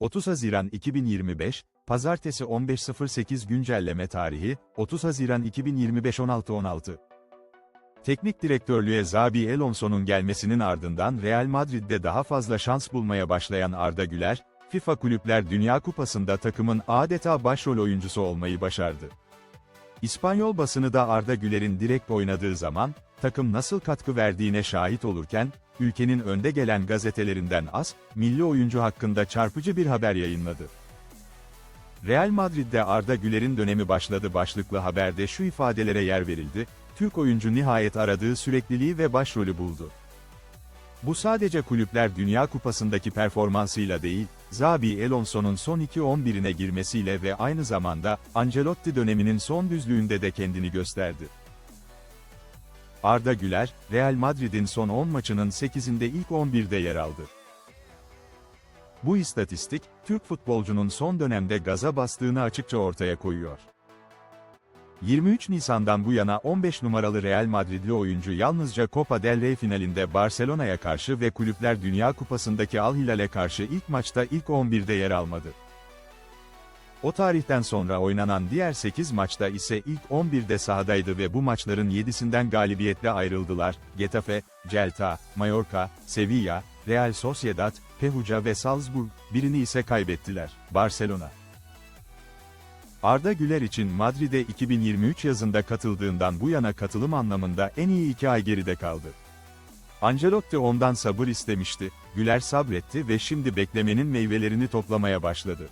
30 Haziran 2025, Pazartesi 15.08 Güncelleme tarihi, 30 Haziran 2025 16.16 Teknik direktörlüğe Zabi Alonso'nun gelmesinin ardından Real Madrid'de daha fazla şans bulmaya başlayan Arda Güler, FIFA Kulüpler Dünya Kupası'nda takımın adeta başrol oyuncusu olmayı başardı. İspanyol basını da Arda Güler'in direkt oynadığı zaman, takım nasıl katkı verdiğine şahit olurken, ülkenin önde gelen gazetelerinden az, milli oyuncu hakkında çarpıcı bir haber yayınladı. Real Madrid'de Arda Güler'in dönemi başladı başlıklı haberde şu ifadelere yer verildi, Türk oyuncu nihayet aradığı sürekliliği ve başrolü buldu. Bu sadece Kulüpler Dünya Kupası'ndaki performansıyla değil, Zabi Alonso'nun son 2-11'ine girmesiyle ve aynı zamanda, Ancelotti döneminin son düzlüğünde de kendini gösterdi. Arda Güler, Real Madrid'in son 10 maçının 8'inde ilk 11'de yer aldı. Bu istatistik, Türk futbolcunun son dönemde gaza bastığını açıkça ortaya koyuyor. 23 Nisan'dan bu yana 15 numaralı Real Madridli oyuncu yalnızca Copa del Rey finalinde Barcelona'ya karşı ve Kulüpler Dünya Kupası'ndaki Al Hilal'e karşı ilk maçta ilk 11'de yer almadı. O tarihten sonra oynanan diğer 8 maçta ise ilk 11'de sahadaydı ve bu maçların 7'sinden galibiyetle ayrıldılar. Getafe, Celta, Mallorca, Sevilla, Real Sociedad, Pehuca ve Salzburg, birini ise kaybettiler. Barcelona. Arda Güler için Madrid'e 2023 yazında katıldığından bu yana katılım anlamında en iyi iki ay geride kaldı. Ancelotti ondan sabır istemişti, Güler sabretti ve şimdi beklemenin meyvelerini toplamaya başladı.